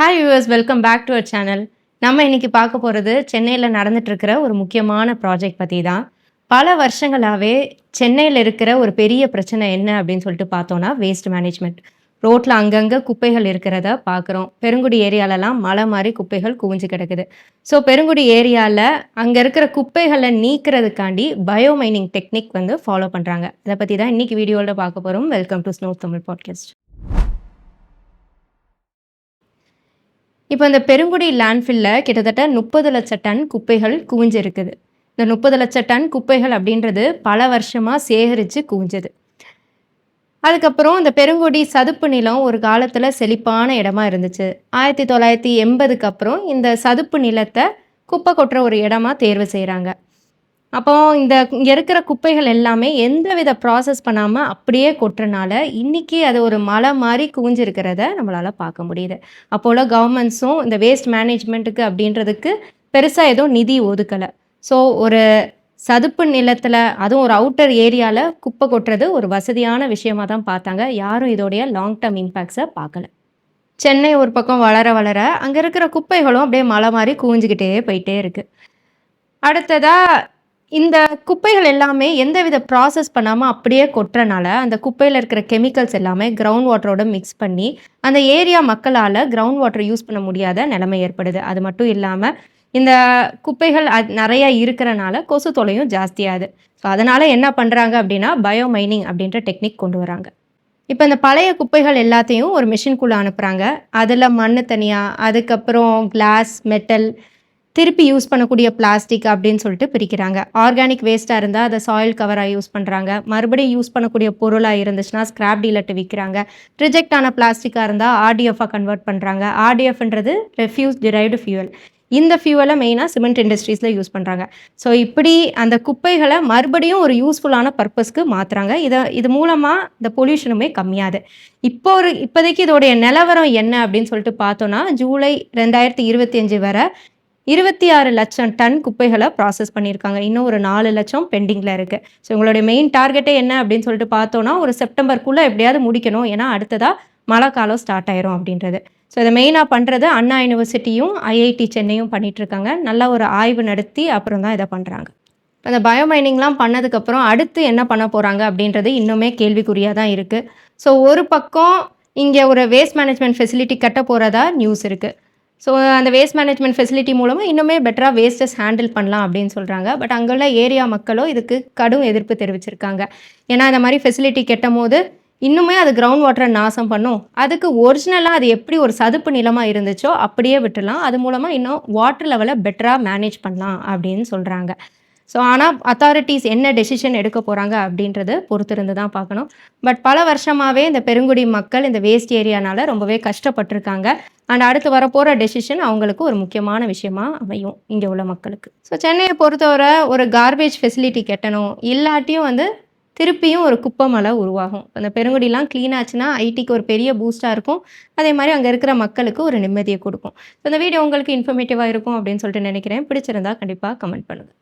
Hi viewers welcome back to our channel நம்ம இன்னைக்கு பார்க்க போகிறது சென்னையில் நடந்துட்டுருக்கிற ஒரு முக்கியமான ப்ராஜெக்ட் பற்றி தான் பல வருஷங்களாகவே சென்னையில் இருக்கிற ஒரு பெரிய பிரச்சனை என்ன அப்படின்னு சொல்லிட்டு பார்த்தோன்னா வேஸ்ட் மேனேஜ்மெண்ட் ரோட்டில் அங்கங்கே குப்பைகள் இருக்கிறத பார்க்குறோம். பெருங்குடி ஏரியாலலாம் மலை மாதிரி குப்பைகள் குவிஞ்சு கிடக்குது. ஸோ பெருங்குடி ஏரியாவில் அங்கே இருக்கிற குப்பைகளை நீக்கிறதுக்காண்டி பயோ மைனிங் டெக்னிக் வந்து ஃபாலோ பண்ணுறாங்க அதை பற்றி தான் இன்றைக்கி வீடியோவில் பார்க்க போகிறோம் welcome to snow Tamil podcast இப்போ இந்த பெருங்குடி லேண்ட்ஃபில்ல கிட்டத்தட்ட முப்பது லட்ச டன் குப்பைகள் குவிஞ்சிருக்குது. இந்த முப்பது லட்ச டன் குப்பைகள் அப்படின்றது பல வருஷமாக சேகரித்து குவிஞ்சது. அதுக்கப்புறம் இந்த பெருங்குடி சதுப்பு நிலம் ஒரு காலத்தில் செழிப்பான இடமா இருந்துச்சு. ஆயிரத்தி தொள்ளாயிரத்தி எண்பதுக்கு அப்புறம் இந்த சதுப்பு நிலத்தை குப்பை கொட்டுற ஒரு இடமா தேர்வு செய்கிறாங்க அப்போ இந்த இங்கே இருக்கிற குப்பைகள் எல்லாமே எந்த வித ப்ராசஸ் பண்ணாமல் அப்படியே கொட்டுறனால இன்றைக்கி அது ஒரு மலை மாதிரி குவிஞ்சிருக்கிறத நம்மளால் பார்க்க முடியுது. அப்போல கவர்மெண்ட்ஸும் இந்த வேஸ்ட் மேனேஜ்மெண்ட்டுக்கு அப்படின்றதுக்கு பெருசாக எதுவும் நிதி ஒதுக்கலை. ஸோ ஒரு சதுப்பு நிலத்தில் அதுவும் ஒரு அவுட்டர் ஏரியாவில் குப்பை கொட்டுறது ஒரு வசதியான விஷயமா தான் பார்த்தாங்க. யாரும் இதோடைய லாங் டேர்ம் இம்பேக்ட்ஸை பார்க்கல. சென்னை ஒரு பக்கம் வளர வளர அங்கே இருக்கிற குப்பைகளும் அப்படியே மலை மாதிரி குவிஞ்சுக்கிட்டே போயிட்டே இருக்குது அடுத்ததாக இந்த குப்பைகள் எல்லாமே எந்தவித ப்ராசஸ் பண்ணாமல் அப்படியே கொட்டுறனால அந்த குப்பையில் இருக்கிற கெமிக்கல்ஸ் எல்லாமே கிரவுண்ட் வாட்டரோட மிக்ஸ் பண்ணி அந்த ஏரியா மக்களால் கிரவுண்ட் வாட்டர் யூஸ் பண்ண முடியாத நிலைமை ஏற்படுது. அது மட்டும் இல்லாமல் இந்த குப்பைகள் அது நிறையா இருக்கிறனால கொசு தொலையும் ஜாஸ்தியாகுது. ஸோ அதனால் என்ன பண்ணுறாங்க அப்படின்னா பயோ மைனிங் அப்படின்ற டெக்னிக் கொண்டு வராங்க. இப்போ இந்த பழைய குப்பைகள் எல்லாத்தையும் ஒரு மிஷின்குள்ளே அனுப்புகிறாங்க அதில் மண் தனியாக அதுக்கப்புறம் கிளாஸ் மெட்டல் திருப்பி யூஸ் பண்ணக்கூடிய பிளாஸ்டிக் அப்படின்னு சொல்லிட்டு பிரிக்கிறாங்க. ஆர்கானிக் வேஸ்ட்டாக இருந்தால் அதை சாயில் கவராக யூஸ் பண்ணுறாங்க மறுபடியும் யூஸ் பண்ணக்கூடிய பொருளாக இருந்துச்சுன்னா ஸ்கிராப் டீலர்ட்டு விற்கிறாங்க ரிஜெக்ட் ஆன பிளாஸ்டிக்காக இருந்தால் ஆர்டிஎஃபாக கன்வெர்ட் பண்ணுறாங்க ஆர்டிஎஃப்ன்றது ரெஃப்யூஸ் டிரைவ்டு ஃபியூவல் இந்த ஃபியூவலை மெயினாக சிமெண்ட் இண்டஸ்ட்ரீஸில் யூஸ் பண்ணுறாங்க ஸோ இப்படி அந்த குப்பைகளை மறுபடியும் ஒரு யூஸ்ஃபுல்லான பர்பஸ்க்கு மாற்றுறாங்க இதை இது மூலமாக இந்த பொல்யூஷனுமே கம்மியாது. இப்போ ஒரு இப்போதைக்கு இதோடைய நிலவரம் என்ன அப்படின்னு சொல்லிட்டு பார்த்தோன்னா ஜூலை ரெண்டாயிரத்தி இருபத்தி அஞ்சு வரை இருபத்தி ஆறு லட்சம் டன் குப்பைகளை ப்ராசஸ் பண்ணியிருக்காங்க. இன்னும் ஒரு நாலு லட்சம் பெண்டிங்கில் இருக்குது ஸோ உங்களுடைய மெயின் டார்கெட்டே என்ன அப்படின்னு சொல்லிட்டு பார்த்தோன்னா ஒரு செப்டம்பருக்குள்ளே எப்படியாவது முடிக்கணும். ஏன்னா அடுத்ததாக மழை காலம் ஸ்டார்ட் ஆயிரும் அப்படின்றது. ஸோ இதை மெயினாக பண்ணுறது அண்ணா யூனிவர்சிட்டியும் ஐஐடி சென்னையும் பண்ணிகிட்ருக்காங்க நல்லா நல்ல ஒரு ஆய்வு நடத்தி அப்புறம் தான் இதை பண்ணுறாங்க அந்த பயோமைனிங்லாம் பண்ணதுக்கப்புறம் அடுத்து என்ன பண்ண போகிறாங்க அப்படின்றது இன்னுமே கேள்விக்குறியாக தான் இருக்குது ஸோ ஒரு பக்கம் இங்கே ஒரு வேஸ்ட் மேனேஜ்மெண்ட் ஃபெசிலிட்டி கட்ட போகிறதா நியூஸ் இருக்குது ஸோ அந்த வேஸ்ட் மேனேஜ்மெண்ட் ஃபெசிலிட்டி மூலமாக இன்னுமே பெட்டராக வேஸ்ட்டஸ் ஹேண்டில் பண்ணலாம் அப்படின்னு சொல்கிறாங்க பட் அங்குள்ள ஏரியா மக்களோ இதுக்கு கடும் எதிர்ப்பு தெரிவிச்சிருக்காங்க. ஏன்னா இந்த மாதிரி ஃபெசிலிட்டி கெட்டும் போது இன்னுமே அது கிரவுண்ட் வாட்டரை நாசம் பண்ணும். அதுக்கு ஒரிஜினலாக அது எப்படி ஒரு சதுப்பு நிலமாக இருந்துச்சோ அப்படியே விட்டுலாம் அது மூலமாக இன்னும் வாட்டர் லெவலை பெட்டராக மேனேஜ் பண்ணலாம் அப்படின்னு சொல்கிறாங்க ஸோ ஆனால் அத்தாரிட்டிஸ் என்ன டெசிஷன் எடுக்க போகிறாங்க அப்படின்றது பொறுத்திருந்து தான் பார்க்கணும். பட் பல வருஷமாகவே இந்த பெருங்குடி மக்கள் இந்த வேஸ்ட் ஏரியானால் ரொம்பவே கஷ்டப்பட்டிருக்காங்க. அண்ட் அடுத்து வரப்போகிற டெசிஷன் அவங்களுக்கு ஒரு முக்கியமான விஷயமா அமையும் இங்கே உள்ள மக்களுக்கு. ஸோ சென்னையை பொறுத்தவரை ஒரு கார்பேஜ் ஃபெசிலிட்டி கட்டணும் இல்லாட்டியும் வந்து திருப்பியும் ஒரு குப்பமலை உருவாகும். அந்த பெருங்குடிலாம் க்ளீன் ஆச்சுன்னா ஐடிக்கு ஒரு பெரிய பூஸ்ட்டாக இருக்கும். அதே மாதிரி அங்கே இருக்கிற மக்களுக்கு ஒரு நிம்மதியை கொடுக்கும். ஸோ இந்த வீடியோ உங்களுக்கு இன்ஃபர்மேட்டிவாக இருக்கும் அப்படின்னு சொல்லிட்டு நினைக்கிறேன். பிடிச்சிருந்தா கண்டிப்பாக கமெண்ட் பண்ணுங்கள்